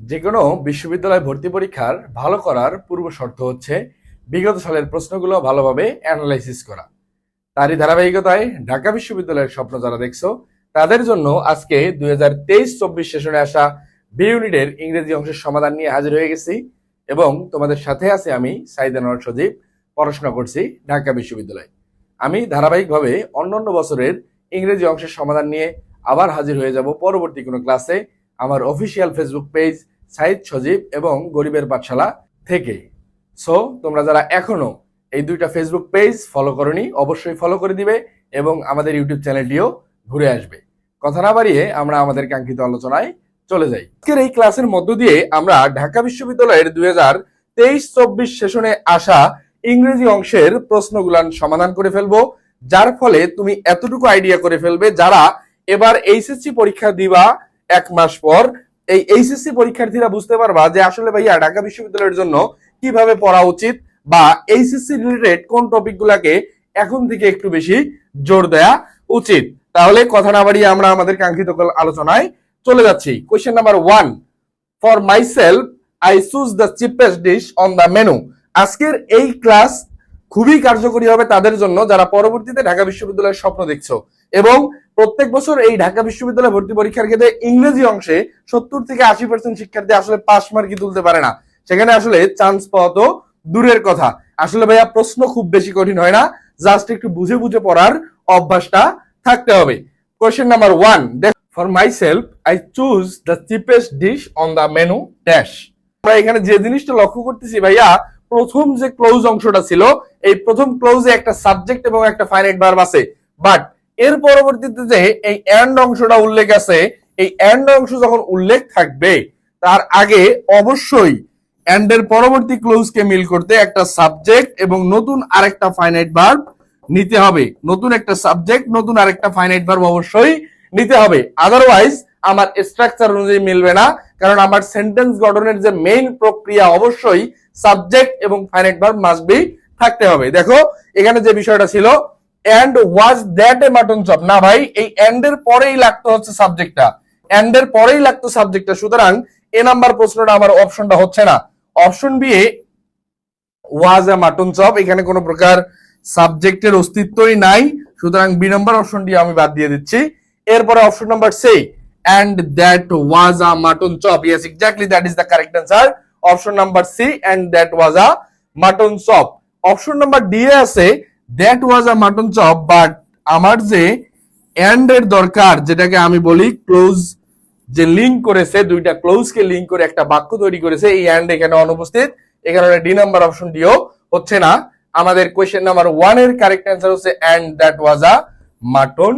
যে কোনো বিশ্ববিদ্যালয় ভর্তি পরীক্ষার ভালো করার পূর্ব শর্ত হচ্ছে বিগত সালের প্রশ্নগুলো ভালোভাবে অ্যানালাইসিস করা। তারই ধারাবাহিকতায় ঢাকা বিশ্ববিদ্যালয়ের স্বপ্ন যারা দেখছ, তাদের জন্য আজকে দুই হাজার তেইশ চব্বিশ সেশনে আসা বি ইউনিটের ইংরেজি অংশের সমাধান নিয়ে হাজির হয়ে গেছি এবং তোমাদের সাথে আছে আমি সাইদ আনোয়ার সজীব, পড়াশোনা করছি ঢাকা বিশ্ববিদ্যালয়ে। আমি ধারাবাহিকভাবে অন্যান্য বছরের ইংরেজি অংশের সমাধান নিয়ে আবার হাজির হয়ে যাব পরবর্তী কোনো ক্লাসে আমার official Facebook page Sayed, Sajib এবং গরিবের পাঠশালা থেকে। সো তোমরা যারা এখনও এই দুইটা ফেসবুক পেজ ফলো করনি, অবশ্যই ফলো করে দিবে এবং আমাদের ইউটিউব চ্যানেলটিও ঘুরে আসবে। কথা না বাড়িয়ে আমরা আমাদের কাঙ্ক্ষিত আলোচনায় চলে যাই। আজকের এই ক্লাসের মধ্য দিয়ে আমরা ঢাকা বিশ্ববিদ্যালয়ের দুই হাজার তেইশ চব্বিশ সেশনে আসা ইংরেজি অংশের প্রশ্নগুলান সমাধান করে ফেলব, যার ফলে তুমি এতটুকু আইডিয়া করে ফেলবে যারা এবার এইচএসসি পরীক্ষা দিবা এক মাস পর এই এইচএসসি পরীক্ষার্থীরা বুঝতে পারবা যে আসলে ভাইয়া ঢাকা বিশ্ববিদ্যালয়ের জন্য কীভাবে পড়া উচিত বা এইচএসসি রিলেটেড কোন টপিকগুলোকে এখন থেকে একটু বেশি জোর দেয়া উচিত। তাহলে কথা না বাড়িয়ে আমরা আমাদের কাঙ্ক্ষিত আলোচনায় চলে যাচ্ছি। Question number one for myself I choose the cheapest dish on the menu আজকের এই ক্লাস খুবই কার্যকরী হবে তাদের জন্য যারা পরবর্তীতে ঢাকা বিশ্ববিদ্যালয়ের স্বপ্ন দেখছ। এবং প্রত্যেক বছর এই ঢাকা বিশ্ববিদ্যালয় ভর্তি পরীক্ষার ক্ষেত্রে ইংরেজি অংশে সত্তর থেকে আশি পার্সেন্ট শিক্ষার্থী আসলে পাস মার্কই তুলতে পারে না। সেখানে আসলে চান্স পাওয়া তো দূরের কথা। আসলে ভাইয়া, প্রশ্ন খুব বেশি কঠিন হয় না। জাস্ট একটু বুঝে বুঝে পড়ার অভ্যাসটা থাকতে হবে। Question number one for myself I choose the cheapest dish on the menu dash আমরা এখানে যে জিনিসটা লক্ষ্য করতেছি ভাইয়া, প্রথম যে ক্লোজ অংশটা ছিল, এই প্রথম ক্লোজে একটা সাবজেক্ট এবং একটা ফাইনাইট ভার্ব আছে। বাট এর পরবর্তীতে যে এই এন্ড অংশটা উল্লেখ আছে, এই এন্ড অংশ যখন উল্লেখ থাকবে, তার আগে অবশ্যই এন্ড এর পরবর্তী ক্লোজকে মিল করতে একটা সাবজেক্ট এবং নতুন আরেকটা ফাইনাইট ভার্ব নিতে হবে। নতুন একটা সাবজেক্ট নতুন আরেকটা ফাইনাইট ভার্ব অবশ্যই নিতে হবে। আদারওয়াইজ আমার স্ট্রাকচার অনুযায়ী মিলবে না, কারণ আমার সেন্টেন্স গঠনের যে মেইন প্রক্রিয়া অবশ্যই সাবজেক্ট এবং ফাইনাইট ভার্ব মাস্ট বি থাকতে হবে। দেখো, এখানে যে বিষয়টা ছিল and was that a mutton chop না ভাই, এই এন্ড এর পরেই লাগতো হচ্ছে সাবজেক্টটা এন্ড এর পরেই লাগতো সাবজেক্টটা সুতরাং এ নাম্বার প্রশ্নটা আমার অপশনটা হচ্ছে না। Option B a was a mutton chop এখানে কোনো প্রকার সাবজেক্টের অস্তিত্বই নাই। সুতরাং বি নাম্বার অপশনটি আমি বাদ দিয়ে দিচ্ছি। এরপরে option number C and that was a mutton chop yes, exactly, that is the correct answer option number C and that was a mutton chop option number D এ আছে that was a mutton chop but আমার যে and এর দরকার, যেটাকে আমি বলি close যে link করেছে, দুইটা ক্লোজ কে লিঙ্ক করে একটা বাক্য তৈরি করেছে, এই এন্ড এখানে অনুপস্থিত। এখানে ডি নাম্বার অপশন ডিও হচ্ছে না। আমাদের কোয়েশ্চেন নাম্বার ওয়ানের কারেক্ট অ্যান্সার হচ্ছে and that was a mutton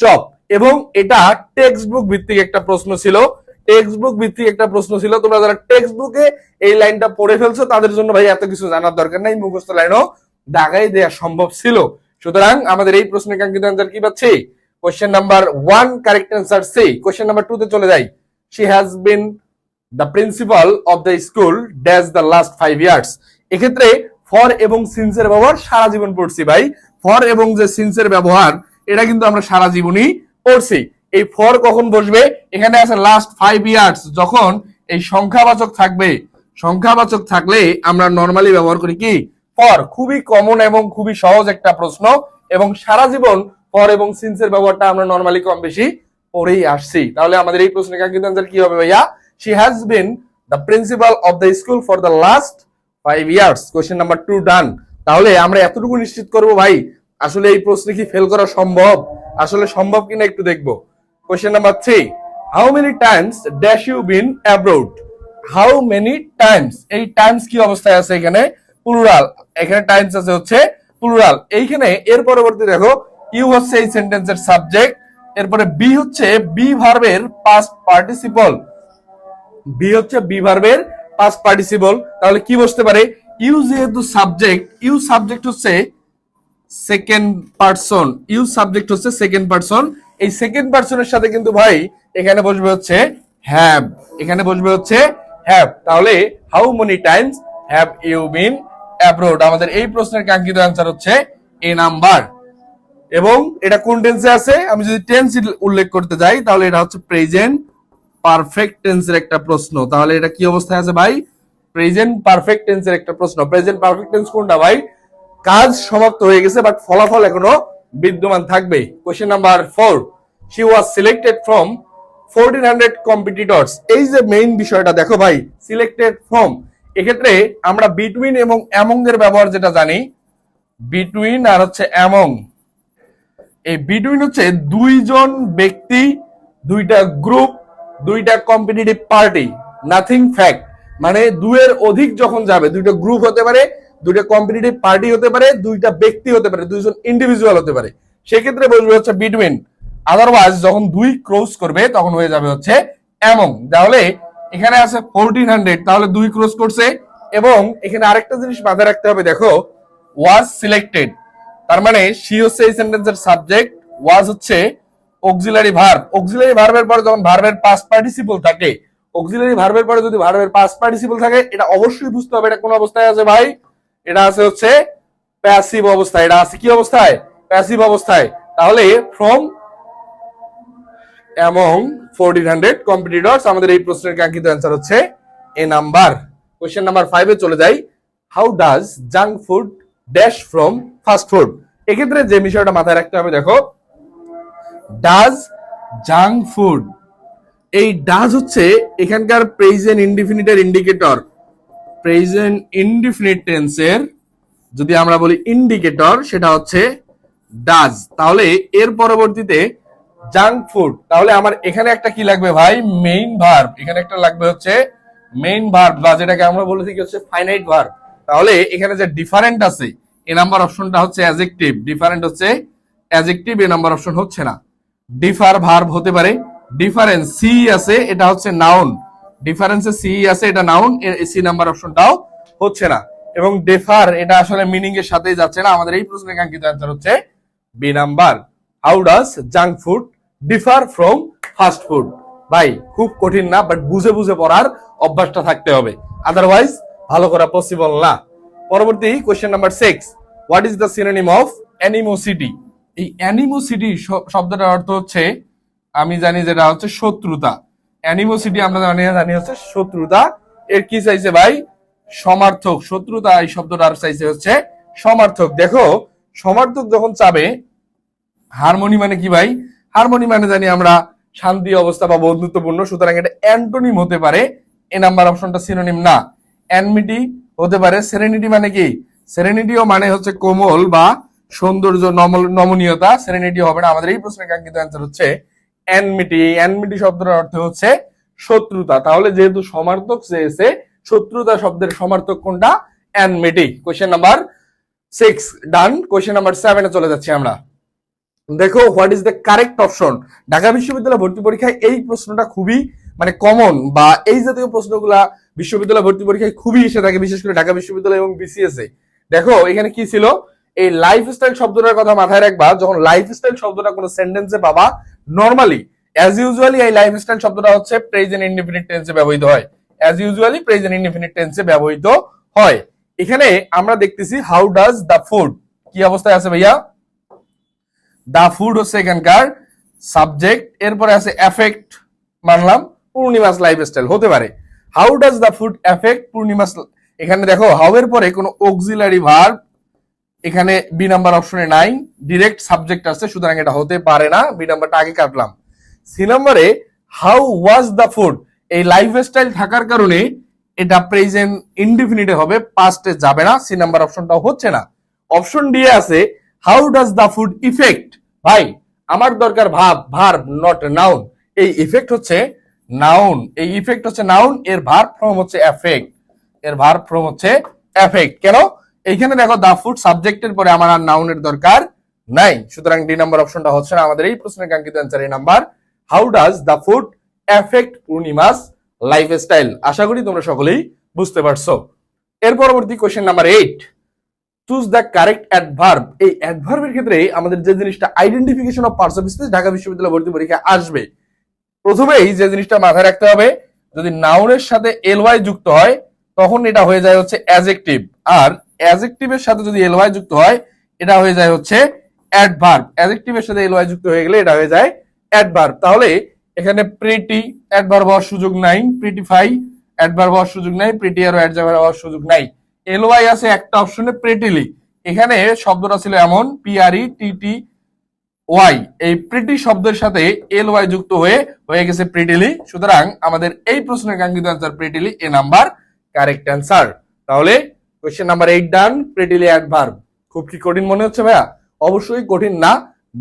chop এবং এটা টেক্সট বুক ভিত্তিক একটা প্রশ্ন ছিল। টেক্সট বুক ভিত্তিক একটা প্রশ্ন ছিল। তোমরা যারা টেক্সট বুকে এই লাইনটা পড়ে ফেলছো, তাদের জন্য ভাই এত কিছু জানার দরকার নাই, মুখস্থ লাইনও দাগাই দেওয়া সম্ভব ছিল। সুতরাং আমাদের এই প্রশ্নের কাঙ্ক্ষিত অ্যান্সার কি পাচ্ছি? Question number one correct answer C question number two তে চলে যাই। She has been the principal of the school dash the last five years এক্ষেত্রে ফর এবং সিন্সের ব্যবহার সারা জীবন পড়ছি ভাই। ফর এবং যে সিন্সের ব্যবহার, এটা কিন্তু আমরা সারা জীবনই পড়ছি। এই ফর কখন বসবে? এখানে আছে লাস্ট ফাইভ ইয়ার্স যখন এই সংখ্যাবাচক থাকবে। সংখ্যাবাচক থাকলে আমরা নর্মালি ব্যবহার করি কি? ফর খুবই কমন এবং খুবই সহজ একটা প্রশ্ন এবং সারা জীবন ফর এবং সিন্সের ব্যবহারটা আমরা নর্মালি কম বেশি পড়েই আসছি। তাহলে আমাদের এই প্রশ্নের কাঙ্ক্ষিত অ্যান্সার কি হবে ভাইয়া? She has been the principal of the school for the last five years question number two done তাহলে আমরা এতটুকু নিশ্চিত করব ভাই, আসলে এই প্রশ্নে কি ফেল করা সম্ভব? আসলে সম্ভব কিনা একটু দেখব। Question number three how many times dash you been abroad how many times এই টাইমস কি অবস্থায় আছে এখানে? প্লুরাল এখানে টাইমস আছে হচ্ছে প্লুরাল এইখানে এর পরবর্তী দেখো ইউ হচ্ছে এই সেন্টেন্সের সাবজেক্ট এরপরে বি হচ্ছে বি ভার্বের পাস্ট পার্টিসিপল বি হচ্ছে বি ভার্বের পাস্ট পার্টিসিপল তাহলে কি বসতে পারে? ইউ যেহেতু সাবজেক্ট ইউ সাবজেক্ট হচ্ছে সেকেন্ড পার্সন ইউ সাবজেক্ট হচ্ছে সেকেন্ড পার্সন এই সেকেন্ড পার্সনের সাথে কিন্তু ভাই, এখানে বসবে হচ্ছে হ্যাভ এখানে বসবে হচ্ছে হ্যাভ তাহলে how many times have you been abroad আমাদের এই প্রশ্নের কাঙ্ক্ষিত অ্যান্সার হচ্ছে এ নাম্বার এবং এটা কোন টেন্সে আছে? আমি যদি টেন্স উল্লেখ করতে যাই, তাহলে এটা হচ্ছে প্রেজেন্ট পারফেক্ট টেন্সের একটা প্রশ্ন। তাহলে এটা কি অবস্থায় আছে ভাই? প্রেজেন্ট পারফেক্ট টেন্সের একটা প্রশ্ন। প্রেজেন্ট পারফেক্ট টেন্স কোনটা ভাই? কাজ সমাপ্ত হয়ে গেছে বাট ফলাফল এখনও বিদ্যমান থাকবে। Question number four she was selected from fourteen hundred competitors এই যে মেইন বিষয়টা, দেখো ভাই সিলেক্টেড ফ্রম এক্ষেত্রে আমরা বিটুইন এবং অ্যামং এর ব্যবহার যেটা জানি বিটুইন আর হচ্ছে অ্যামং এই বিটুইন হচ্ছে দুইজন ব্যক্তি, দুইটা গ্রুপ দুইটা কম্পিটিটিভ পার্টি নাথিং ফ্যাক্ট মানে দুয়ের অধিক যখন যাবে, দুইটা গ্রুপ হতে পারে, দুইটা কম্পিটিটিভ পার্টি হতে পারে, দুইটা ব্যক্তি হতে পারে, দুইজন ইন্ডিভিজুয়াল হতে পারে। সেক্ষেত্রে বলবে হচ্ছে বিটুইন আদারওয়াইজ যখন দুই ক্রস করবে, তখন হয়ে যাবে হচ্ছে এমন তাহলে এখানে আছে ফোরটিন হান্ড্রেড তাহলে দুই ক্রস করছে, এবং এখানে আরেকটা জিনিস মাথায় রাখতে হবে, দেখো ওয়াজ সিলেক্টেড তার মানে সি হচ্ছে এই সেন্টেন্সের সাবজেক্ট ওয়াজ হচ্ছে অক্সিলারি ভার্ব অক্সিলারি ভার্বের পরে যখন ভার্বের পাস্ট পার্টিসিপল থাকে অক্সিলারি ভার্বের পরে যদি ভার্বের পাস্ট পার্টিসিপল থাকে, এটা অবশ্যই বুঝতে হবে এটা কোন অবস্থায় আছে ভাই, এটা আছে হচ্ছে প্যাসিভ অবস্থায়, এটা আছে কি অবস্থায়? প্যাসিভ অবস্থায়, তাহলে from among fourteen hundred competitors আমাদের এই প্রশ্নের কাঙ্ক্ষিত অ্যান্সার হচ্ছে এ নাম্বার কোয়েশ্চেন নাম্বার ফাইভে চলে যাই। How does junk food dash from fast food এক্ষেত্রে যে বিষয়টা মাথায় রাখতে হবে, দেখো। ডাজ জাঙ্ক ফুড এই ডাজ হচ্ছে এখানকার প্রেজেন্ট ইনডিফিনিটের ইন্ডিকেটর প্রেজেন্ট ইনডিফিনিট টেন্সের যদি আমরা বলি ইন্ডিকেটর সেটা হচ্ছে ডাজ তাহলে এর পরবর্তীতে জাঙ্ক ফুড তাহলে আমার এখানে একটা কি লাগবে ভাই? মেইন ভার্ব এখানে একটা লাগবে হচ্ছে মেইন ভার্ব বা যেটাকে আমরা বলে থাকি হচ্ছে ফাইনাইট ভার্ব তাহলে এখানে যে ডিফারেন্ট আছে, এ নাম্বার অপশনটা হচ্ছে অ্যাজেক্টিভ ডিফারেন্ট হচ্ছে অ্যাজেক্টিভ এ নাম্বার অপশন হচ্ছে না। ডিফার ভার্ব হতে পারে। ডিফারেন্স সি আছে, এটা হচ্ছে নাউন ডিফারেন্সে সি আছে, এটা নাউন সি নাম্বার অপশনটাও হচ্ছে না। এবং ডেফার এটা আসলে মিনিং এর সাথেই যাচ্ছে না। আমাদের এই প্রশ্নের কাঙ্ক্ষিত অ্যান্সার হচ্ছে B number how does junk food differ from fast food ভাই, খুব কঠিন না বাট বুঝে বুঝে পড়ার অভ্যাসটা থাকতে হবে। আদারওয়াইজ ভালো করা পসিবল না। পরবর্তী question number six what is the synonym of animosity এই অ্যানিমোসিটি শব্দটার অর্থ হচ্ছে, আমি জানি যেটা হচ্ছে শত্রুতা। অ্যানিমোসিটি আমরা জানি জানি হচ্ছে শত্রুতা। এর কি চাইছে ভাই? সমার্থক। শত্রুতা এই শব্দটার চাইছে হচ্ছে সমার্থক। দেখো, সমার্থক যখন চাবে হারমোনি মানে কি ভাই? হারমোনি মানে জানি আমরা শান্তি অবস্থা বা বন্ধুত্বপূর্ণ, সুতরাং এটা অ্যান্টোনিম হতে পারে, এ নাম্বার অপশনটা সিনোনিম না। অ্যানমিটি হতে পারে, সেরেনিটি মানে কি? সেরেনিটিও মানে হচ্ছে কোমল বা সৌন্দর্য নমনীয়তা, সেরেনিটি হবে না। আমাদের এই প্রশ্নের কাঙ্ক্ষিত অ্যান্সার হচ্ছে অ্যানমিটি। অ্যানমিটি শব্দটার অর্থ হচ্ছে শত্রুতা। তাহলে যেহেতু সমার্থক চেয়েছে শত্রুতা শব্দের সমার্থক কোনটা? Enmity. Question number six done question number সেভেনে চলে যাচ্ছি আমরা। দেখো what is the correct option Dhaka বিশ্ববিদ্যালয় ভর্তি পরীক্ষায় এই প্রশ্নটা খুবই মানে কমন বা এই জাতীয় প্রশ্নগুলা বিশ্ববিদ্যালয় ভর্তি পরীক্ষায় খুবই এসে থাকে, বিশেষ করে ঢাকা বিশ্ববিদ্যালয় এবং বিসিএস এ দেখো, এখানে কি ছিল? এই লাইফস্টাইল শব্দটার কথা মাথায় রাখবা, যখন লাইফস্টাইল শব্দটা কোনো সেন্টেন্সে পাবা নর্মালি অ্যাজ ইউজুয়ালি এই লাইফস্টাইল শব্দটা হচ্ছে প্রেজেন্ট ইনডিফিনিট টেন্সে ব্যবহৃত হয়। অ্যাজ ইউজুয়ালি প্রেজেন্ট ইনডিফিনিট টেন্সে ব্যবহৃত হয়। এখানে আমরা দেখতেছি হাউ ডাজ দ্য ফুড কি অবস্থায় আছে ভাইয়া? দা ফুড হচ্ছে এখানকার সাবজেক্ট এরপরে আছে এফেক্ট মানলাম, পূর্ণিমাস লাইফস্টাইল হতে পারে। How does the food affect পূর্ণিমাস এখানে দেখো হাউ এর পরে কোনো অক্সিলারি ভার্ব এখানে বি নাম্বার অপশনে নাই ডিরেক্ট সাবজেক্ট আছে, সুতরাং এটা হতে পারে না বি নাম্বারটা আগে কাটলাম। সি নাম্বারে হাউ ওয়াজ দ্য ফুড এই লাইফস্টাইল থাকার কারণে এটা প্রেজেন্ট ইনডিফিনিটে হবে পাস্টে যাবে না সি নাম্বার অপশনটাও হচ্ছে না। অপশন ডি আছে how does the food effect ভাই, আমার দরকার ভাব ভার্ব নট নাউন এই ইফেক্ট হচ্ছে নাউন এই ইফেক্ট হচ্ছে নাউন এর ভার্ব ফর্ম হচ্ছে এফেক্ট এর ভার্ব ফর্ম হচ্ছে এফেক্ট কেন? এইখানে দেখো দা ফুড সাবজেক্টের পরে আমার আর নাউনের দরকার নাই। সুতরাং ডি নাম্বার অপশনটা হচ্ছে না আমাদের এই প্রশ্নের কাঙ্ক্ষিত অ্যান্সার এই number how does the food affect পূর্ণিমাস lifestyle আশা করি তোমরা সকলেই বুঝতে পারছ। এর পরবর্তী question number eight choose the correct adverb এই অ্যাডভার্বের ক্ষেত্রে আমাদের যে জিনিসটা identification of parts of speech Dhaka বিশ্ববিদ্যালয় ভর্তি পরীক্ষা আসবে, প্রথমেই যে জিনিসটা মাথায় রাখতে হবে, যদি নাউনের সাথে এলওয়াই যুক্ত হয়, তখন এটা হয়ে যায় হচ্ছে অ্যাজেক্টিভ আর অ্যাজেক্টিভের সাথে যদি এলওয়াই যুক্ত হয়, এটা হয়ে যায় হচ্ছে অ্যাডভার্ব অ্যাজেক্টিভের সাথে এলওয়াই যুক্ত হয়ে গেলে এটা হয়ে যায় অ্যাডভার্ব তাহলে এখানে প্রিটি অ্যাডভার্ব হওয়ার সুযোগ নাই প্রিটিফাই অ্যাডভার্ব হওয়ার সুযোগ নাই প্রিটিয়ারও অ্যাডভার্ব হওয়ার সুযোগ নাই। এলওয়াই আছে একটা অপশনে প্রিটিলি এখানে শব্দটা ছিল এমন P R E T T Y এই প্রিটি শব্দের সাথে এল ওয়াই যুক্ত হয়ে হয়ে গেছে প্রিটিলি সুতরাং আমাদের এই প্রশ্নের কাঙ্ক্ষিত answer prettily A number correct answer তাহলে question number eight done prettily adverb খুব কি কঠিন মনে হচ্ছে ভাইয়া? অবশ্যই কঠিন না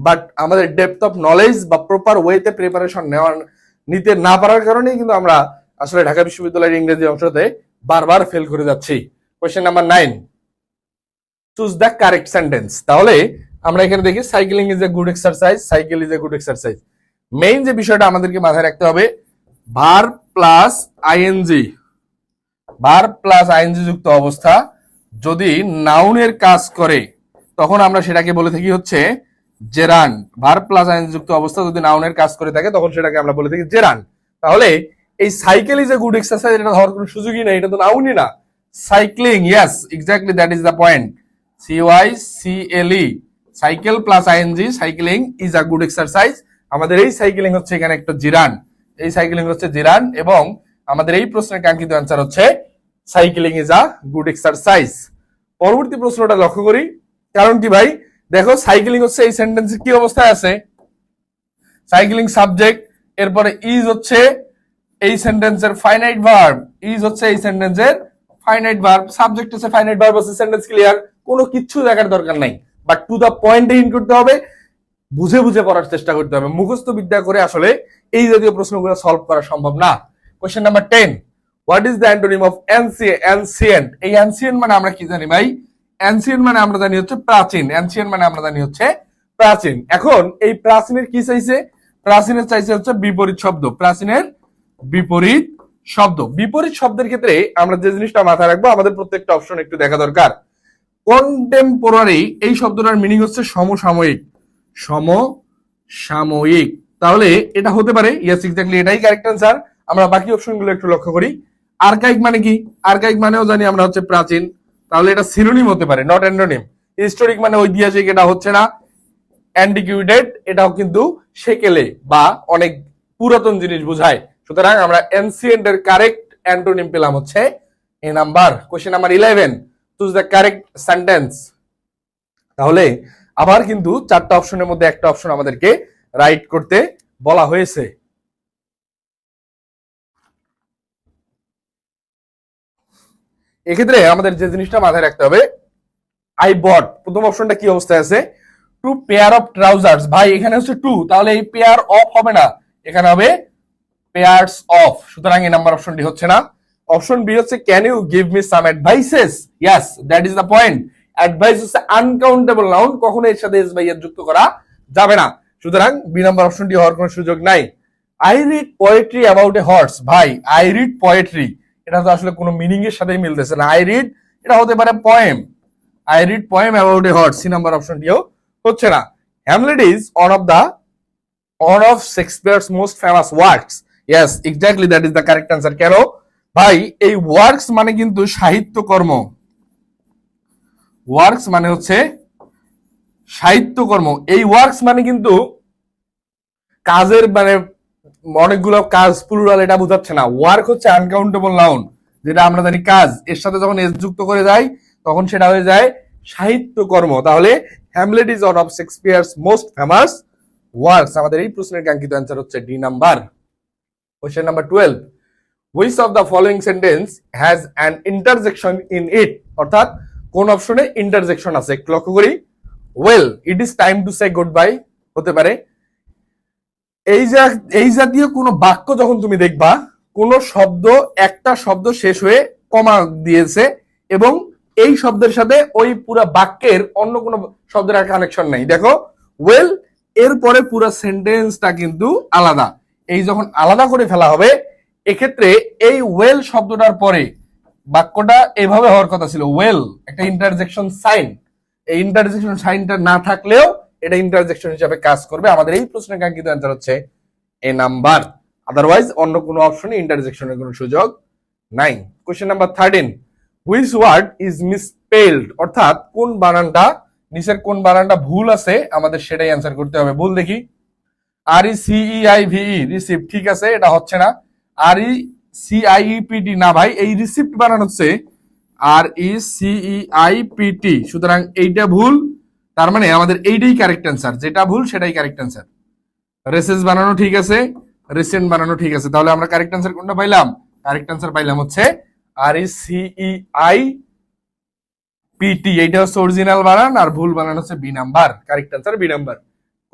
বাট আমাদের ডেপথ অফ নলেজ বা প্রপার ওয়েতে প্রিপারেশন নেওয়ার নিতে না পারার কারণেই কিন্তু আমরা আসলে ঢাকা বিশ্ববিদ্যালয়ের ইংরেজি অংশতে বারবার ফেল করে যাচ্ছি। Question number nine choose the correct sentence তাহলে আমরা এখানে দেখি cycling is a good exercise cycle is a good exercise main যে বিষয়টা আমাদেরকে মাথায় রাখতে হবে verb plus I N G verb plus I N G যুক্ত অবস্থা, যদি নাউনের কাজ করে, তখন আমরা সেটাকে বলে থাকি হচ্ছে জেরান ভার প্লাস আইএনজি যুক্ত অবস্থা, যদি নাউনের কাজ করে থাকে, তখন সেটাকে আমরা বলে থাকি জেরান তাহলে এই cycle is a good exercise এটা হওয়ার কোনো সুযোগই নেই, এটা তো নাউনই না। Cycling yes exactly that is the point C Y C L E cycle plus I N G cycling is a good exercise আমাদের এই সাইক্লিং হচ্ছে এখানে একটা জিরান। এই সাইক্লিং হচ্ছে জিরান এবং আমাদের এই প্রশ্নের কাঙ্ক্ষিত অ্যান্সার হচ্ছে cycling is a good exercise পরবর্তী প্রশ্নটা লক্ষ্য করি। কারণ কি ভাই? দেখো সাইক্লিং হচ্ছে এই সেন্টেন্সে কি অবস্থায় আছে? সাইক্লিং সাবজেক্ট এরপরে ইজ হচ্ছে এই সেন্টেন্সের ফাইনাইট ভার্ব ইজ হচ্ছে এই সেন্টেন্সের ফাইনাইট ভার্ব সাবজেক্ট হচ্ছে ফাইনাইট ভার্ব হচ্ছে সেন্টেন্স ক্লিয়ার কোনো কিচ্ছু দেখার দরকার নাই। বাট টু দা পয়েন্টে ইন করতে হবে, বুঝে বুঝে পড়ার চেষ্টা করতে হবে। মুখস্থ বিদ্যা করে আসলে এই জাতীয় প্রশ্নগুলো সলভ করা সম্ভব না। Question number ten what is the antonym of ancient এই অ্যান্সিয়েন্ট মানে আমরা কি জানি ভাই? অ্যান্সিয়েন্ট মানে আমরা জানি হচ্ছে প্রাচীন। অ্যান্সিয়েন্ট মানে আমরা জানি হচ্ছে প্রাচীন। এখন এই প্রাচীনের কি চাইছে? প্রাচীনের চাইছে হচ্ছে বিপরীত শব্দ। প্রাচীনের বিপরীত শব্দ। বিপরীত শব্দের ক্ষেত্রে আমরা যে জিনিসটা মাথায় রাখব, আমাদের প্রত্যেকটা অপশন একটু দেখা দরকার। কন্টেম্পোরারি এই শব্দটার মিনিং হচ্ছে সমসাময়িক। সমসাময়িক। তাহলে এটা হতে পারে ইয়াস এক্স্যাক্টলি এটাই কারেক্ট অ্যান্সার আমরা বাকি অপশনগুলো একটু লক্ষ্য করি। আর্কাইক মানে কি? আর্কাইক মানেও জানি আমরা হচ্ছে প্রাচীন। তাহলে এটা সিনোনিম হতে পারে নট অ্যান্ডোনিম হিস্টোরিক মানে ঐতিহাসিক, এটা হচ্ছে না। অ্যান্টিকিউটেড এটাও কিন্তু সেকেলে বা অনেক পুরাতন জিনিস বোঝায়। সুতরাং আমরা এনসিয়েন্ট এর কারেক্ট অ্যান্টোনিম পেলাম হচ্ছে A number. Question number eleven choose the correct sentence তাহলে আবার কিন্তু চারটা অপশনের মধ্যে একটা অপশন আমাদেরকে রাইট করতে বলা হয়েছে। এক্ষেত্রে আমাদের যে জিনিসটা মাথায় রাখতে হবে আই বট প্রথম অপশনটা কি অবস্থায় আছে? টু পেয়ার অফ ট্রাউজার্স ভাই, এখানে হচ্ছে টু তাহলে এই পেয়ার অফ হবে না। এখানে হবে পেয়ার্স অফ সুতরাং এই নাম্বার অপশনটি হচ্ছে না। অপশন বি হচ্ছে can you give me some advices yes that is the point advice হচ্ছে আনকাউন্টেবল নাউন কখনো এর সাথে এস বাই এর যুক্ত করা যাবে না। সুতরাং বি নাম্বার অপশনটি হওয়ার কোনো সুযোগ নাই। I read poetry about a horse ভাই আই রিড পোয়েট্রি এটা তো আসলে কোনো মিনিং এর সাথেই মিলতেছে না। আই রিড এটা হতে পারে poem I read poem about a horse C number অপশনটিও হচ্ছে না। Hamlet is one of the one of Shakespeare's most famous works yes exactly that is the correct answer কেন ভাই, এই ওয়ার্কস মানে কিন্তু সাহিত্যকর্ম ওয়ার্কস মানে হচ্ছে সাহিত্যকর্ম এই ওয়ার্কস মানে কিন্তু কাজের মানে অনেকগুলো কাজ প্লুরাল এটা বোঝাচ্ছে না। ওয়ার্ক হচ্ছে আনকাউন্টেবল নাউন যেটা আমরা জানি কাজ। এর সাথে যখন এস যুক্ত করে যাই তখন সেটা হয়ে যায় সাহিত্যকর্ম তাহলে Hamlet is of Shakespeare's most famous works আমাদের এই প্রশ্নের কাঙ্ক্ষিত অ্যান্সার হচ্ছে D number question number twelve which of the following sentence has an interjection in it অর্থাৎ, কোন অপশনে ইন্টারজেকশন আছে? লক্ষ্য করি। Well it is time to say goodbye হতে পারে। এই এই জাতীয় কোনো বাক্য যখন তুমি দেখবা, কোন শব্দ, একটা শব্দ শেষ হয়ে কমা দিয়েছে এবং এই শব্দের সাথে ওই পুরো বাক্যের অন্য কোনো শব্দের কানেকশন নাই। দেখো ওয়েল এরপরে পুরো সেন্টেন্সটা কিন্তু আলাদা। এই যখন আলাদা করে ফেলা হবে, এক্ষেত্রে এই ওয়েল শব্দটার পরে বাক্যটা এভাবে হওয়ার কথা ছিল। ওয়েল একটা ইন্টারজেকশন সাইন এই ইন্টারজেকশন সাইনটা না থাকলেও এটা ইন্টারজেকশন হিসাবে কাজ করবে। আমাদের এই প্রশ্নের কাঙ্ক্ষিত অ্যান্সার হচ্ছে এ নাম্বার আদারওয়াইজ অন্য কোনো অপশনে ইন্টারজেকশনের কোনো সুযোগ নাই। Question number thirteen which word is misspelled অর্থাৎ কোন বানানটা, নিচের কোন বানানটা ভুল আছে, আমাদের সেটাই অ্যান্সার করতে হবে। ভুল দেখি। আর ই সিই আই ভিই রিসিপ্ট ঠিক আছে? এটা হচ্ছে না। আর ই সিআইইপিটি না ভাই, এই রিসিপ্ট বানানো হচ্ছে আর ই সিই আই পিটি সুতরাং এইটা ভুল। তার মানে আমাদের এইটাই কারেক্ট অ্যান্সার যেটা ভুল সেটাই কারেক্ট অ্যান্সার রেসেস বানানো ঠিক আছে রিসেন্ট বানানো ঠিক আছে। তাহলে আমরা কারেক্ট অ্যান্সার কোনটা পাইলাম? কারেক্ট অ্যান্সার পাইলাম হচ্ছে আর ই সিই আই পিটি এইটা হচ্ছে অরিজিনাল বানান আর ভুল বানান হচ্ছে B number correct answer B number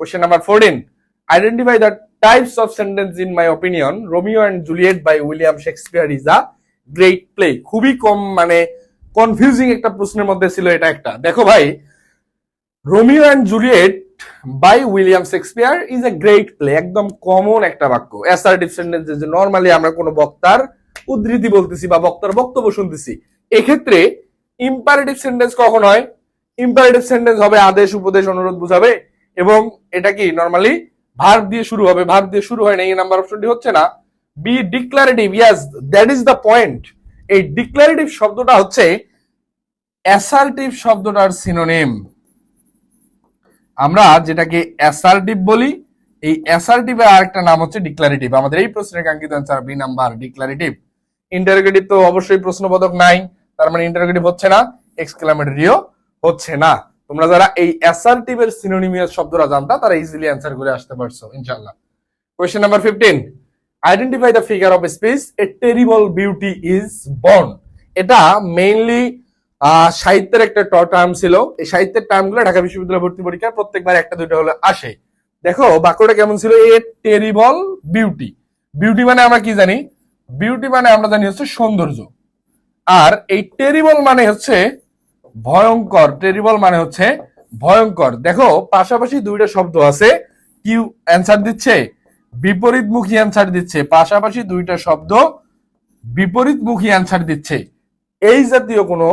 question number fourteen identify the types of sentence in my opinion Romeo and Juliet by William Shakespeare is a great play খুবই কম মানে কনফিউজিং একটা প্রশ্নের মধ্যে ছিল এটা একটা। দেখো ভাই Romeo and Juliet by William Shakespeare is a great play একদম কমন একটা বাক্য। অ্যাসার্টিভ সেন্টেন্স যে নর্মালি আমরা কোনো বক্তার উদ্ধৃতি বলতেছি বা বক্তার বক্তব্য শুনতেছি। এক্ষেত্রে ইম্পারেটিভ সেন্টেন্স কখন হয়? ইম্পারেটিভ সেন্টেন্স হবে আদেশ, উপদেশ, অনুরোধ বুঝাবে এবং এটা কি? নর্মালি ভার্ব দিয়ে শুরু হবে ভার্ব দিয়ে শুরু হয় না, এই নাম্বার অপশনটি হচ্ছে না। B declarative yes that is the point এই ডিক্লারেটিভ শব্দটা হচ্ছে অ্যাসার্টিভ শব্দটার সিনোনিম আমরা যেটাকে অ্যাসার্টিভ বলি, এই অ্যাসার্টিভের আরেকটা নাম হচ্ছে ডিক্লারেটিভ আমাদের এই প্রশ্নের কাঙ্ক্ষিত answer B number declarative interrogative তো অবশ্যই প্রশ্নবোধক নাই, তার মানে ইন্টারোগেটিভ হচ্ছে না এক্সক্লামেটরিও হচ্ছে না। তোমরা যারা এই অ্যাসার্টিভ এর সিনোনিমিয়াস শব্দটা জানতা, তারা ইজিলি অ্যান্সার করে আসতে পারছ, ইনশাআল্লাহ। Question number fifteen identify the figure of speech a terrible beauty is born এটা মেইনলি সাহিত্যের একটা টার্ম ছিল। এই সাহিত্যের টার্মগুলো ঢাকা বিশ্ববিদ্যালয় ভর্তি পরীক্ষায় প্রত্যেকবার একটা দুটো হলে আসে। দেখো, বাক্যটা কেমন ছিল? এ টেরিবল বিউটি বিউটি মানে আমরা কি জানি? বিউটি মানে আমরা জানি হচ্ছে সৌন্দর্য। আর এই টেরিবল মানে হচ্ছে ভয়ঙ্কর টেরিবল মানে হচ্ছে ভয়ঙ্কর। দেখো, পাশাপাশি দুইটা শব্দ আছে। কি অ্যান্সার দিচ্ছে, বিপরীতমুখী অ্যান্সার দিচ্ছে। পাশাপাশি দুইটা শব্দ বিপরীতমুখী অ্যান্সার দিচ্ছে। এই জাতীয় কোনো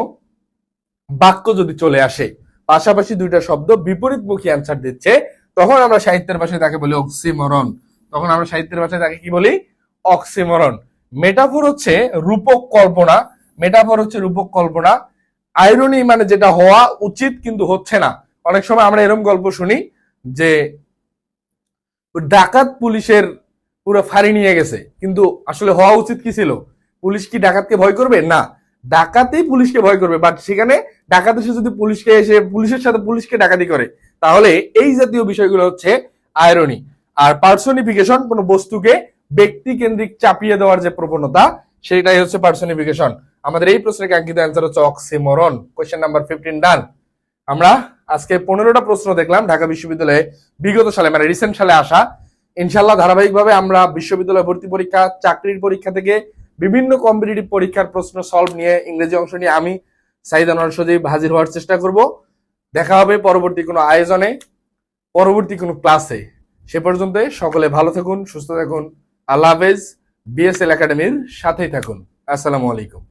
বাক্য যদি চলে আসে, পাশাপাশি দুইটা শব্দ বিপরীতমুখী অ্যান্সার দিচ্ছে, তখন আমরা সাহিত্যের ভাষায় তাকে বলি অক্সিমরণ তখন আমরা সাহিত্যের ভাষায় তাকে কি বলি? অক্সিমরণ মেটাফোর হচ্ছে রূপক কল্পনা। মেটাফোর হচ্ছে রূপক কল্পনা। আইরনি মানে যেটা হওয়া উচিত কিন্তু হচ্ছে না। অনেক সময় আমরা এরকম গল্প শুনি যে ডাকাত পুলিশের পুরো ফাঁড়ি নিয়ে গেছে, কিন্তু আসলে হওয়া উচিত কি ছিল? পুলিশ কি ডাকাতকে ভয় করবে? না, ডাকাতেই পুলিশকে ভয় করবে বাট সেখানে ডাকাত এসে যদি পুলিশকে এসে পুলিশের সাথে পুলিশকে ডাকাতি করে, তাহলে এই জাতীয় বিষয়গুলো হচ্ছে আয়রনি আর পার্সনিফিকেশন কোনো বস্তুকে ব্যক্তি কেন্দ্রিক চাপিয়ে দেওয়ার যে প্রবণতা, সেটাই হচ্ছে পার্সনিফিকেশন আমাদের এই প্রশ্নের কাঙ্ক্ষিত অ্যান্সার হচ্ছে oxymoron question number fifteen done আমরা আজকে পনেরোটা প্রশ্ন দেখলাম ঢাকা বিশ্ববিদ্যালয়ে বিগত সালে মানে রিসেন্ট সালে আসা। ইনশাল্লাহ ধারাবাহিকভাবে আমরা বিশ্ববিদ্যালয় ভর্তি পরীক্ষা, চাকরির পরীক্ষা থেকে বিভিন্ন কম্পিটিটিভ পরীক্ষার প্রশ্ন সলভ নিয়ে ইংরেজি অংশ নিয়ে আমি সাইদ আনোয়ার সজীব হাজির হওয়ার চেষ্টা করব। দেখা হবে পরবর্তী কোনো আয়োজনে, পরবর্তী কোনো ক্লাসে সে পর্যন্ত সকলে ভালো থাকুন, সুস্থ থাকুন। আল্লাহ হাফেজ। বিএসএল একাডেমির সাথেই থাকুন। আসসালামু আলাইকুম।